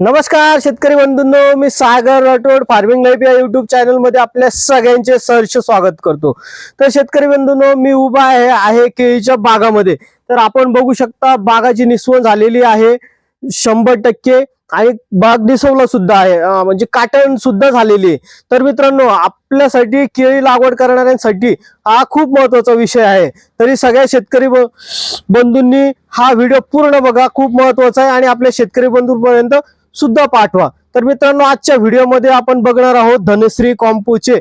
नमस्कार शेतकरी बंधूंनो. मी सागर राठोड फार्मिंग लाईफ या युट्यूब चॅनलमध्ये आपल्या सगळ्यांचे सहर्ष स्वागत करतो. तर शेतकरी बंधूंनो मी उभा आहे आहे केळीच्या बागामध्ये. तर आपण बघू शकता बागाची निसवण झालेली आहे. शंभर टक्के. आणि बाग निसवला सुद्धा आहे. म्हणजे काटण सुद्धा झालेली आहे. तर मित्रांनो आपल्यासाठी केळी लागवड करणाऱ्यांसाठी हा खूप महत्त्वाचा विषय आहे. तरी सगळ्या शेतकरी ब- बंधूंनी हा व्हिडिओ पूर्ण बघा. खूप महत्त्वाचा आहे. आणि आपल्या शेतकरी बंधूंपर्यंत सुद्धा पाठवा. तर मित्रांनो आजच्या व्हिडिओमध्ये आपण बघणार आहोत धनश्री कॉम्पोचे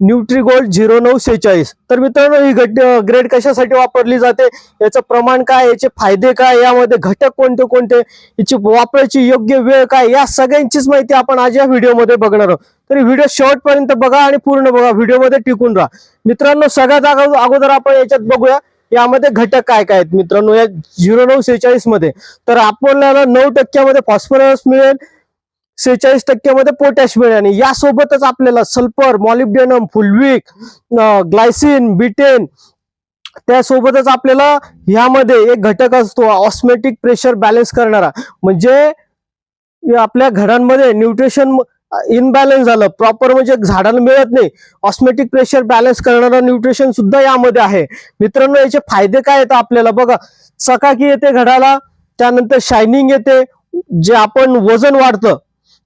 न्यूट्रीगोल्ड झिरो नऊ सेहेचाळीस. तर मित्रांनो ही घट ग्रेड कशासाठी वापरली जाते? याचं प्रमाण काय? याचे फायदे काय? यामध्ये घटक कोणते कोणते? याची वापरायची योग्य वेळ काय? या सगळ्यांचीच माहिती आपण आज या व्हिडिओमध्ये बघणार आहोत. तरी व्हिडिओ शेवटपर्यंत बघा आणि पूर्ण बघा. व्हिडिओमध्ये टिकून राहा. मित्रांनो सगळ्यात अगोदर आपण याच्यात बघूया. यामध्ये घटक काय काय आहेत मित्रांनो? या झिरो नऊ सेहेचाळीसमध्ये. तर आपल्याला नऊ टक्क्यामध्ये फॉस्फरस मिळेल सेहेचाळीस टक्क्यामध्ये पोटॅश मिळेल आणि यासोबतच आपल्याला sulphur molybdenum fulvic glycine betaine त्यासोबतच आपल्याला ह्यामध्ये एक घटक असतो ऑस्मेटिक प्रेशर बॅलन्स करणारा. म्हणजे आपल्या घरांमध्ये न्यूट्रिशन इनबॅलन्स झालं. प्रॉपर म्हणजे झाडाला मिळत नाही. ऑस्मेटिक प्रेशर बॅलन्स करणारं न्यूट्रिशन सुद्धा यामध्ये आहे. मित्रांनो याचे फायदे काय येतात आपल्याला? बघा चकाकी येते घडाला त्यानंतर शायनिंग येते जे आपण वजन वाढतं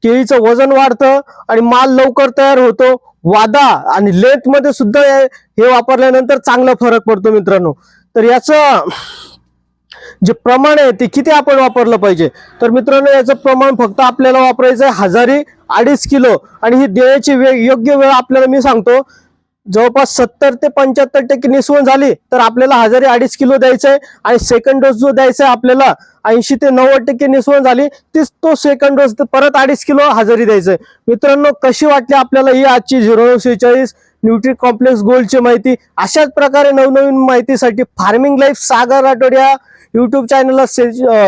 केळीचं वजन वाढतं आणि माल लवकर तयार होतो. वादा आणि लेंथमध्ये सुद्धा हे वापरल्यानंतर चांगला फरक पडतो मित्रांनो. तर याचं जे प्रमाण आहे ते किती आपण वापरलं पाहिजे? तर मित्रांनो याचं प्रमाण फक्त आपल्याला वापरायचं आहे हजारी अडीच किलो. आणि ही देण्याची वेळ योग्य वेळ आपल्याला मी सांगतो जवळपास सत्तर ते पंच्याहत्तर टक्के निसवण झाली तर आपल्याला हजारी अडीच किलो द्यायचं आहे. आणि सेकंड डोस जो द्यायचा आहे आपल्याला ऐंशी ते नव्वद टक्के निसवण झाली तीच तो सेकंड डोस परत अडीच किलो हजारी द्यायचं आहे. मित्रांनो कशी वाटली आपल्याला ही आजची झिरो सेहेचाळीस न्यूट्री कॉम्प्लेक्स गोल्डची माहिती? अशाच प्रकारे नवनवीन माहितीसाठी फार्मिंग लाईफ सागर आठवड्या युट्यूब चॅनलला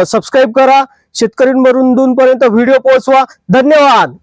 सबस्क्राईब करा. शेतकऱ्यांपर्यंत व्हिडिओ पोहोचवा. धन्यवाद.